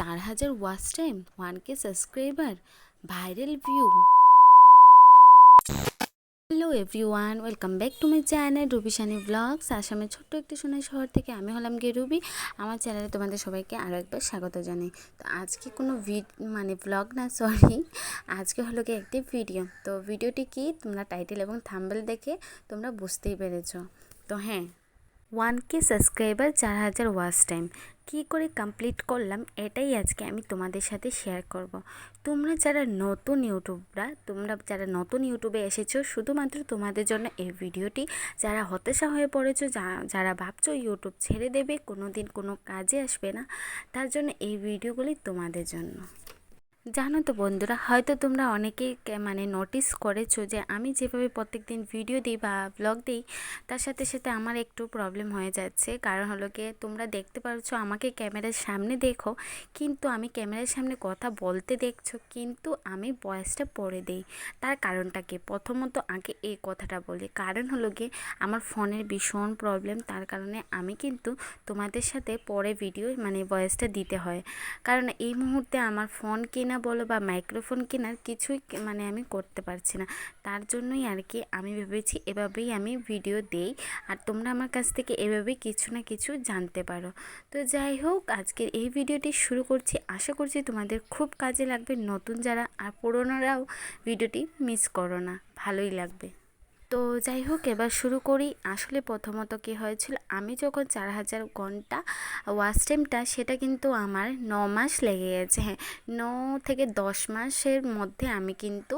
চার হাজার watch time one K subscriber viral view hello everyone welcome back to my channel Ruby Sunny vlogs আসামের ছোট্ট একটি সোনাই শহর থেকে আমি হলাম গিয়ে রুবি আমার চ্যানেলে তোমাদের সবাইকে আরও একবার স্বাগত জানাই। তো আজকে কোনো ভিড মানে ব্লগ না সরি আজকে হলো গিয়ে একটি ভিডিও তো ভিডিওটি কি? তোমরা টাইটেল এবং থাম্বেল দেখে তোমরা বুঝতেই পেরেছ। তো হ্যাঁ ওয়ান কে সাবস্ক্রাইবার চার হাজার ওয়াচ টাইম। কী করে কমপ্লিট করলাম এটাই আজকে আমি তোমাদের সাথে শেয়ার করব। তোমরা যারা নতুন ইউটিউবরা, তোমরা যারা নতুন ইউটিউবে এসেছ, শুধুমাত্র তোমাদের জন্য এই ভিডিওটি। যারা হতাশা হয়ে পড়েছো যারা ভাবছ ইউটিউব ছেড়ে দেবে কোনো দিন কোনো কাজে আসবে না, তার জন্য এই ভিডিওগুলি তোমাদের জন্য। জানো তো বন্ধুরা, হয়তো তোমরা অনেকেই মানে নোটিস করেছ যে আমি যেভাবে প্রত্যেক দিন ভিডিও দিই বা ব্লগ দিই, তার সাথে সাথে আমার একটু প্রবলেম হয়ে যাচ্ছে। কারণ হলো গিয়ে তোমরা দেখতে পারছ আমাকে ক্যামেরার সামনে দেখো, কিন্তু আমি ক্যামেরার সামনে কথা বলতে দেখছ, কিন্তু আমি ভয়েসটা পড়ে দিই। তার কারণটা কি? প্রথমত আগে এই কথাটা বলি। কারণ হলো গিয়ে আমার ফোনের ভীষণ প্রবলেম তার কারণে আমি কিন্তু তোমাদের সাথে পরে ভিডিও মানে ভয়েসটা দিতে হয়। কারণ এই মুহূর্তে আমার ফোন কেনা বলো বা মাইক্রোফোন কেনার কিছুই মানে আমি করতে পারছি না। তার জন্যই আর কি আমি ভেবেছি এভাবেই আমি ভিডিও দেই। আর তোমরা আমার কাছ থেকে এভাবেই কিছু না কিছু জানতে পারো। তো যাই হোক, আজকের এই ভিডিওটি শুরু করছি। আশা করছি তোমাদের খুব কাজে লাগবে। নতুন যারা আর পুরোনোরাও ভিডিওটি মিস করো না। ভালোই লাগবে। তো যাই হোক, এবার শুরু করি। আসলে প্রথমত কি হয়েছিল, আমি যখন চার হাজার ঘণ্টা ওয়াচ টাইমটা সেটা কিন্তু আমার ন মাস লেগে গেছে। হ্যাঁ ন থেকে দশ মাসের মধ্যে আমি কিন্তু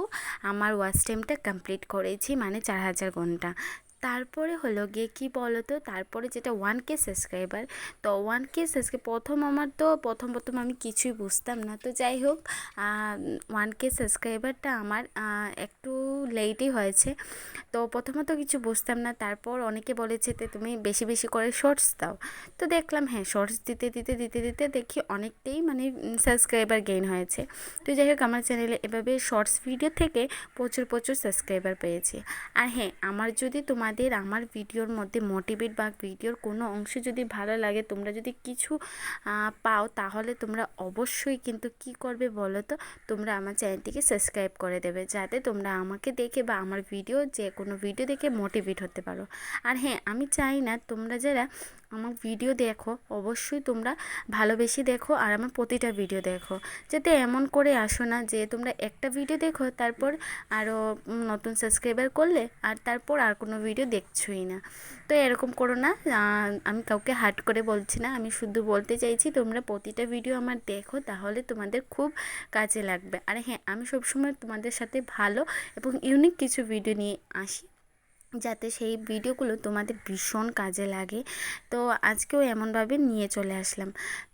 আমার ওয়াচ টাইমটা কমপ্লিট করেছি মানে চার হাজার ঘণ্টা। তারপরে হলো গিয়ে কী বলো তো তারপরে যেটা ওয়ান কে সাবস্ক্রাইবার তো ওয়ান কে সাবস্ক্রাইব প্রথম আমার তো, প্রথম প্রথম আমি কিছুই বুঝতাম না। তো যাই হোক ওয়ান কে সাবস্ক্রাইবারটা আমার একটু লেটই হয়েছে। তো প্রথমত কিছু বুঝতাম না, তারপর অনেকে বলেছে যে, তুমি বেশি বেশি করে শর্টস দাও। তো দেখলাম হ্যাঁ শর্টস দিতে দিতে দিতে দিতে দেখি অনেকটাই মানে সাবস্ক্রাইবার গেইন হয়েছে। তো যাই হোক, আমার চ্যানেলে এভাবে শর্টস ভিডিও থেকে প্রচুর প্রচুর সাবস্ক্রাইবার পেয়েছি। আর হ্যাঁ আমার যদি তোমাদের আমার ভিডিওর মধ্যে মোটিভেট বা ভিডিওর কোনো অংশ যদি ভালো লাগে, তোমরা যদি কিছু পাও তাহলে তোমরা অবশ্যই কিন্তু কি করবে বলো তো? তোমরা আমার চ্যানেলটিকে সাবস্ক্রাইব করে দেবে, যাতে তোমরা আমাকে দেখে বা আমার ভিডিও, যে কোনো ভিডিও দেখে মোটিভেট হতে পারো। আর হ্যাঁ আমি চাই না তোমরা যারা আমার ভিডিও দেখো, অবশ্যই তোমরা ভালোবেসে দেখো আর আমার প্রতিটা ভিডিও দেখো। যাতে এমন করে আসো না যে তোমরা একটা ভিডিও দেখো, তারপর আরও নতুন সাবস্ক্রাইবার করলে, আর তারপর আর কোনো ভিডিও দেখছোই না। তো এরকম করো না আমি কাউকে হার্ট করে বলছি না, আমি শুধু বলতে চাইছি তোমরা প্রতিটা ভিডিও আমার দেখো, তাহলে তোমাদের খুব কাজে লাগবে। আর হ্যাঁ আমি সবসময় তোমাদের সাথে ভালো এবং ইউনিক কিছু ভিডিও নিয়ে আসি, যাতে সেই ভিডিওগুলো তোমাদের ভীষণ কাজে লাগে। তো আজকেও এমনভাবে নিয়ে চলে আসলাম।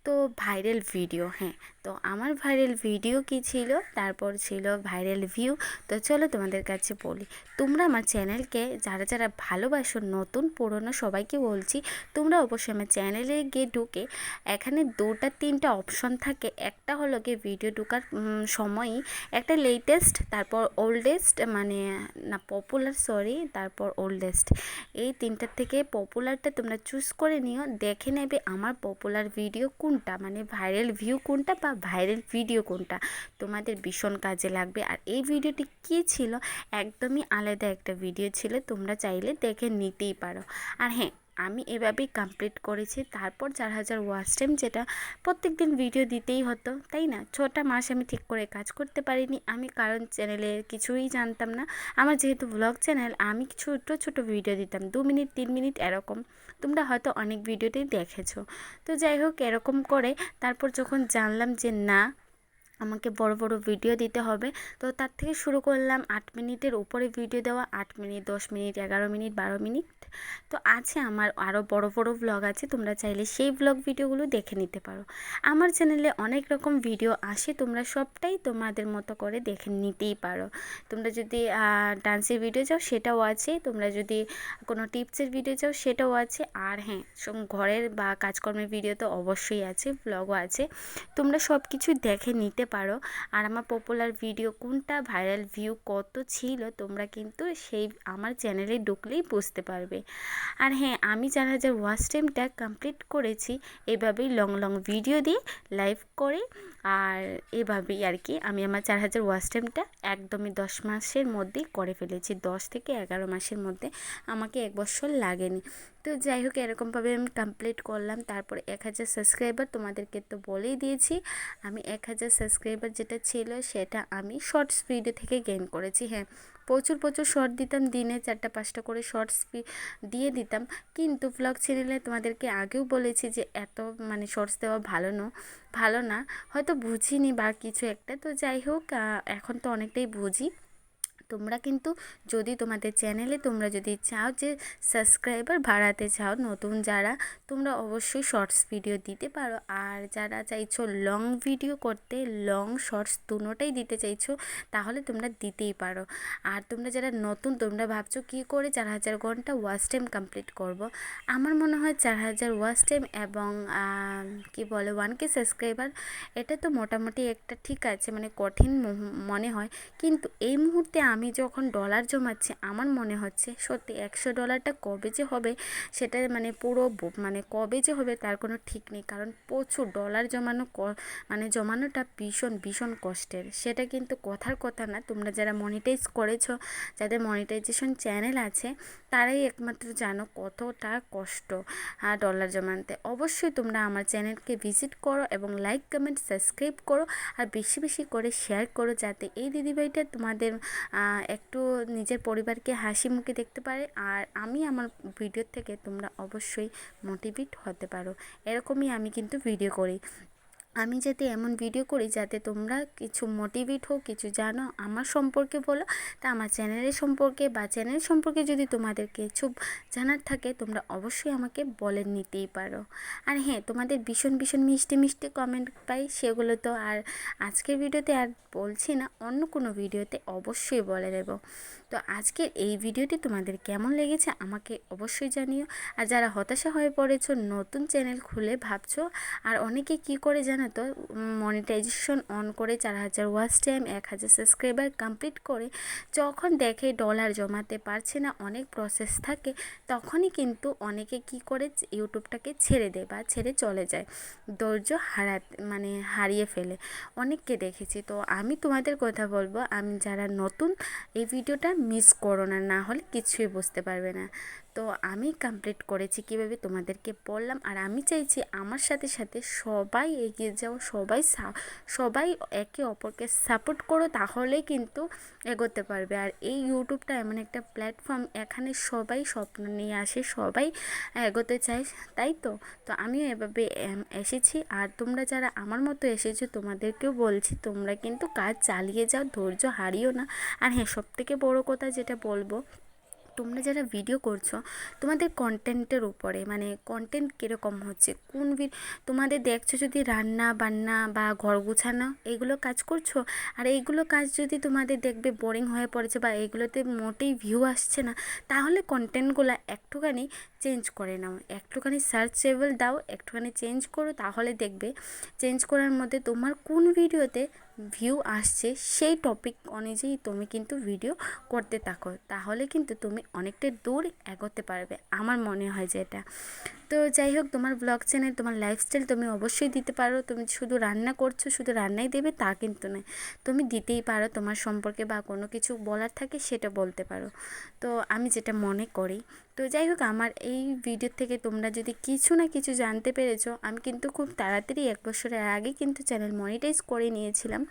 তো ভাইরাল ভিডিও হ্যাঁ। তো আমার ভাইরাল ভিডিও কি ছিল? তারপর ছিল ভাইরাল ভিউ তো চলো তোমাদের কাছে বলি, তোমরা আমার চ্যানেলকে যারা যারা ভালোবাসো নতুন, পুরনো সবাইকে বলছি, তোমরা অবশ্যই আমার চ্যানেলে গিয়ে ঢুকে এখানে দুটা, তিনটা অপশন থাকে। একটা হলো গিয়ে ভিডিও ঢোকার সময়ই। একটা লেটেস্ট তারপর ওল্ডেস্ট মানে না পপুলার সরি তারপর ওল্ডেস্ট এই তিনটার থেকে পপুলারটা তোমরা চুজ করে নিও। দেখে নেবে আমার পপুলার ভিডিও কোনটা? মানে ভাইরাল ভিউ কোনটা বা ভাইরাল ভিডিও কোনটা তোমাদের ভীষণ কাজে লাগবে? আর এই ভিডিওটি কি ছিল? একদমই আলাদা একটা ভিডিও ছিল, তোমরা চাইলে দেখে নিতেই পারো। আর হ্যাঁ আমি এভাবেই কমপ্লিট করেছি। তারপর চার হাজার ওয়াচ টাইম যেটা প্রত্যেক দিন ভিডিও দিতেই হতো, তাই না? ছটা মাস আমি ঠিক করে কাজ করতে পারিনি। আমি কারণ চ্যানেলে কিছুই জানতাম না। আমার যেহেতু ব্লগ চ্যানেল আমি ছোটো ছোটো ভিডিও দিতাম, দু মিনিট তিন মিনিট এরকম। তোমরা হয়তো অনেক ভিডিওতেই দেখেছ। তো যাই হোক, এরকম করে তারপর যখন জানলাম যে না আমাকে বড় বড় ভিডিও দিতে হবে। তো তার থেকে শুরু করলাম আট মিনিটের উপরে ভিডিও দেওয়া। আট মিনিট, দশ মিনিট, এগারো মিনিট, বারো মিনিট। তো আছে আমার আরও বড় বড় ব্লগ আছে। তোমরা চাইলে সেই ব্লগ ভিডিওগুলো দেখে নিতে পারো। আমার চ্যানেলে অনেক রকম ভিডিও আসে। তোমরা সবটাই তোমাদের মতো করে দেখে নিতেই পারো। তোমরা যদি ডান্সের ভিডিও চাও, সেটাও আছে। তোমরা যদি কোনো টিপসের ভিডিও চাও, সেটাও আছে। আর হ্যাঁ ঘরের বা কাজকর্মের ভিডিও তো অবশ্যই আছে ব্লগও আছে। তোমরা সব কিছু দেখে নিতে পারো। আর আমার পপুলার ভিডিও কোনটা ভাইরাল ভিউ কত ছিল তোমরা কিন্তু সেই আমার চ্যানেলে ঢুকলেই বুঝতে পারবে। আর হ্যাঁ আমি চার হাজার ওয়াচ টাইমটা কমপ্লিট করেছি, এভাবেই লং লং ভিডিও দিয়ে লাইভ করে। আর এভাবেই আর কি আমি আমার চার হাজার ওয়াচ টাইমটা একদমই দশ মাসের মধ্যেই করে ফেলেছি। দশ থেকে এগারো মাসের মধ্যে আমাকে এক বছর লাগেনি। তো যাই হোক, এরকমভাবে আমি কমপ্লিট করলাম। তারপরে এক হাজার সাবস্ক্রাইবার তোমাদেরকে তো বলেই দিয়েছি। আমি এক হাজার সাবস্ক্রাইবার যেটা ছিল, সেটা আমি শর্টস ভিডিও থেকে গেইন করেছি। হ্যাঁ প্রচুর প্রচুর শর্ট দিতাম। দিনে চারটা, পাঁচটা করে শর্টস দিয়ে দিতাম। কিন্তু ব্লগ চ্যানেলে তোমাদেরকে আগেও বলেছি যে, এত মানে শর্টস দেওয়া ভালো না ভালো না। হয়তো বুঝিনি বা কিছু একটা। তো যাই হোক এখন তো অনেকটাই বুঝি। তোমরা কিন্তু যদি তোমাদের চ্যানেলে তোমরা যদি চাও যে সাবস্ক্রাইবার বাড়াতে চাও, নতুন যারা, তোমরা অবশ্যই শর্টস ভিডিও দিতে পারো। আর যারা চাইছো লং ভিডিও করতে, লং শর্টস দুটোটাই দিতে চাইছো, তাহলে তোমরা দিতেই পারো। আর তোমরা যারা নতুন, তোমরা ভাবছ কী করে চার হাজার ঘণ্টা ওয়াচ টাইম কমপ্লিট করব। আমার মনে হয় চার হাজার ওয়াচ টাইম এবং কি বলে, ওয়ান কে সাবস্ক্রাইবার, এটা তো মোটামুটি একটা ঠিক আছে মানে কঠিন মনে হয়। কিন্তু এই মুহূর্তে আমি যখন ডলার জমাচ্ছি, আমার মনে হচ্ছে সত্যি একশো ডলারটা কবে যে হবে সেটা মানে পুরো মানে কবে যে হবে তার কোনো ঠিক নেই। কারণ প্রচুর ডলার জমানো মানে জমানোটা ভীষণ ভীষণ কষ্টের। সেটা কিন্তু কথার কথা না। তোমরা যারা মনিটাইজ করেছ, যাদের মনিটাইজেশন চ্যানেল আছে, তারাই একমাত্র জানো কতটা কষ্ট ডলার জমাতে। অবশ্যই তোমরা আমার চ্যানেলকে ভিজিট করো এবং লাইক কমেন্ট সাবস্ক্রাইব করো আর বেশি বেশি করে শেয়ার করো যাতে এই দিদিভাইটা তোমাদের একটু নিজের পরিবারকে হাসি মুখে দেখতে পারে আর আমি আমার ভিডিও থেকে তোমরা অবশ্যই মোটিভেট হতে পারো। এরকমই আমি কিন্তু ভিডিও করি। আমি যাতে এমন ভিডিও করি যাতে তোমরা কিছু মোটিভেট হোক কিছু জানো আমার সম্পর্কে বলো। তা আমার চ্যানেলের সম্পর্কে বা চ্যানেল সম্পর্কে যদি তোমাদের কিছু জানার থাকে, তোমরা অবশ্যই আমাকে বলে নিতেই পারো। আর হ্যাঁ তোমাদের ভীষণ ভীষণ মিষ্টি মিষ্টি কমেন্ট পাই সেগুলো তো আর আজকের ভিডিওতে আর বলছি না, অন্য কোনো ভিডিওতে অবশ্যই বলে দেব। তো আজকের এই ভিডিওটি তোমাদের কেমন লেগেছে আমাকে অবশ্যই জানিও। আর যারা হতাশা হয়ে পড়েছো, নতুন চ্যানেল খুলে ভাবছ, আর অনেকে কি করে জানো তো মনিটাইজেশন অন করে চার হাজার ওয়াচ টাইম, এক হাজার সাবস্ক্রাইবার কমপ্লিট করে যখন দেখে ডলার জমাতে পারছে না, অনেক প্রসেস থাকে, তখনই কিন্তু অনেকে কি করে ইউটিউবটাকে ছেড়ে দেয় বা ছেড়ে চলে যায়, ধৈর্য হারা মানে হারিয়ে ফেলে। অনেককে দেখেছি। তো আমি তোমাদের কথা বলব, আমি যারা নতুন, এই ভিডিওটা মিস করো না না হলে কিছুই বুঝতে পারবে না। তো আমি কমপ্লিট করেছি কীভাবে তোমাদেরকে বললাম। আর আমি চাইছি আমার সাথে সাথে সবাই এগিয়ে যাও, সবাই সবাই একে অপরকে সাপোর্ট করো, তাহলেই কিন্তু এগোতে পারবে। আর এই ইউটিউবটা এমন একটা প্ল্যাটফর্ম এখানে সবাই স্বপ্ন নিয়ে আসে, সবাই এগোতে চায়, তাই তো? তো আমিও এভাবে এসেছি। আর তোমরা যারা আমার মতো এসেছ, তোমাদেরকেও বলছি, তোমরা কিন্তু কাজ চালিয়ে যাও, ধৈর্য হারিও না। আর হ্যাঁ সব থেকে বড়ো কথা যেটা বলব তোমরা যারা ভিডিও করছ, তোমাদের কন্টেন্টের উপরে মানে কন্টেন্ট কীরকম হচ্ছে? কোন তোমাদের দেখছ যদি রান্না বান্না বা ঘর গুছানো, এগুলো কাজ করছ? আর এইগুলো কাজ যদি তোমাদের দেখবে বোরিং হয়ে পড়েছে বা এইগুলোতে মোটেই ভিউ আসছে না, তাহলে কন্টেন্টগুলো একটুখানি চেঞ্জ করে নাও। একটুখানি সার্চেবল দাও, একটুখানি চেঞ্জ করো, তাহলে দেখবে চেঞ্জ করার মধ্যে তোমার কোন ভিডিওতে ভিউ আসছে সেই টপিক অনুযায়ী তুমি কিন্তু ভিডিও করতে থাকো। তাহলে কিন্তু তুমি অনেকটা দূর এগোতে পারবে। আমার মনে হয় যে এটা। তো যাই হোক, তোমার ব্লগ চ্যানেল তোমার লাইফস্টাইল তুমি অবশ্যই দিতে পারো। তুমি শুধু রান্না করছ, শুধু রান্নাই দেবে তা কিন্তু নয়। তুমি দিতেই পারো, তোমার সম্পর্কে বা কোনো কিছু বলার থাকে সেটা বলতে পারো। তো আমি যেটা মনে করি, তো যাই হোক, আমার এই ভিডিও থেকে তোমরা যদি কিছু না কিছু জানতে পেরেছ, আমি কিন্তু খুব তাড়াতাড়ি এক বছরের আগে কিন্তু চ্যানেল মনিটাইজ করে নিয়েছিলাম।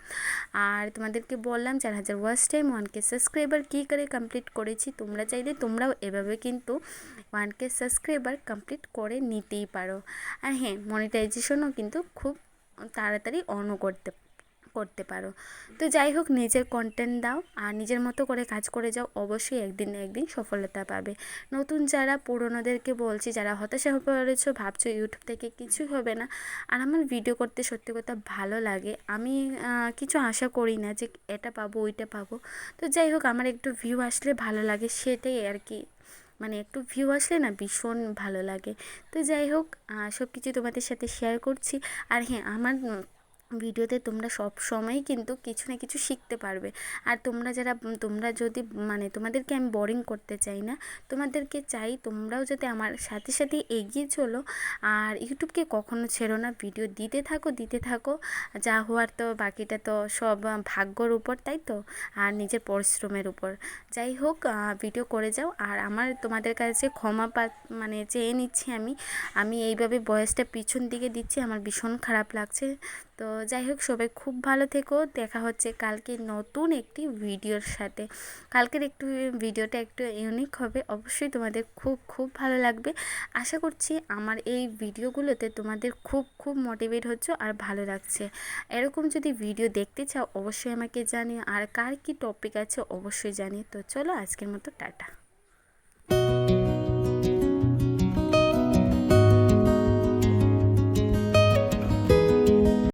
আর তোমাদেরকে বললাম, চার হাজার watch time one K subscriber কী করে কমপ্লিট করেছি, তোমরা চাইলে তোমরাও এভাবে কিন্তু ওয়ানকে সাবস্ক্রাইবার কমপ্লিট করে নিতেই পারো। আর হ্যাঁ মনিটাইজেশনও কিন্তু খুব তাড়াতাড়ি অনও করতে করতে পারো। তো যাই হোক, নিজের কন্টেন্ট দাও আর নিজের মতো করে কাজ করে যাও, অবশ্যই একদিন না একদিন সফলতা পাবে। নতুন যারা পুরনোদেরকে বলছি, যারা হতাশা হয়ে পড়েছো, ভাবছ ইউটিউব থেকে কিছুই হবে না, আর আমার ভিডিও করতে সত্যি কথা ভালো লাগে। আমি কিছু আশা করি না যে এটা পাবো, ওইটা পাবো। তো যাই হোক, আমার একটু ভিউ আসলে ভালো লাগে, সেটাই আর কি। মানে একটু ভিউ আসলে না ভীষণ ভালো লাগে। তো যাই হোক সব কিছু তোমাদের সাথে শেয়ার করছি। আর হ্যাঁ আমার ভিডিওতে তোমরা সব সময় কিন্তু কিছু না কিছু শিখতে পারবে। আর তোমরা যারা, তোমরা যদি মানে তোমাদেরকে আমি বোরিং করতে চাই না, তোমাদেরকে চাই তোমরাও যাতে আমার সাথে সাথে এগিয়ে চলো। আর ইউটিউবকে কখনো ছেড়ো না ভিডিও দিতে থাকো দিতে থাকো। যা হওয়ার তো, বাকিটা তো সব ভাগ্যর উপর, তাই তো? আর নিজের পরিশ্রমের উপর। যাই হোক ভিডিও করে যাও। আর আমার তোমাদের কাছে ক্ষমা পা মানে চেয়ে নিচ্ছি আমি। আমি এইভাবে বয়সটা পিছন দিকে দিচ্ছি, আমার ভীষণ খারাপ লাগছে। তো যাই হোক, সবাই খুব ভালো থেকো। দেখা হচ্ছে কালকে নতুন একটি ভিডিওর সাথে। কালকের একটু ভিডিওটা একটু ইউনিক হবে। অবশ্যই তোমাদের খুব খুব ভালো লাগবে। আশা করছি আমার এই ভিডিওগুলোতে তোমাদের খুব খুব মোটিভেট হচ্ছে আর ভালো লাগছে। এরকম যদি ভিডিও দেখতে চাও, অবশ্যই আমাকে জানিও। আর কার কি টপিক আছে, অবশ্যই জানি তো চলো, আজকের মতো টাটা।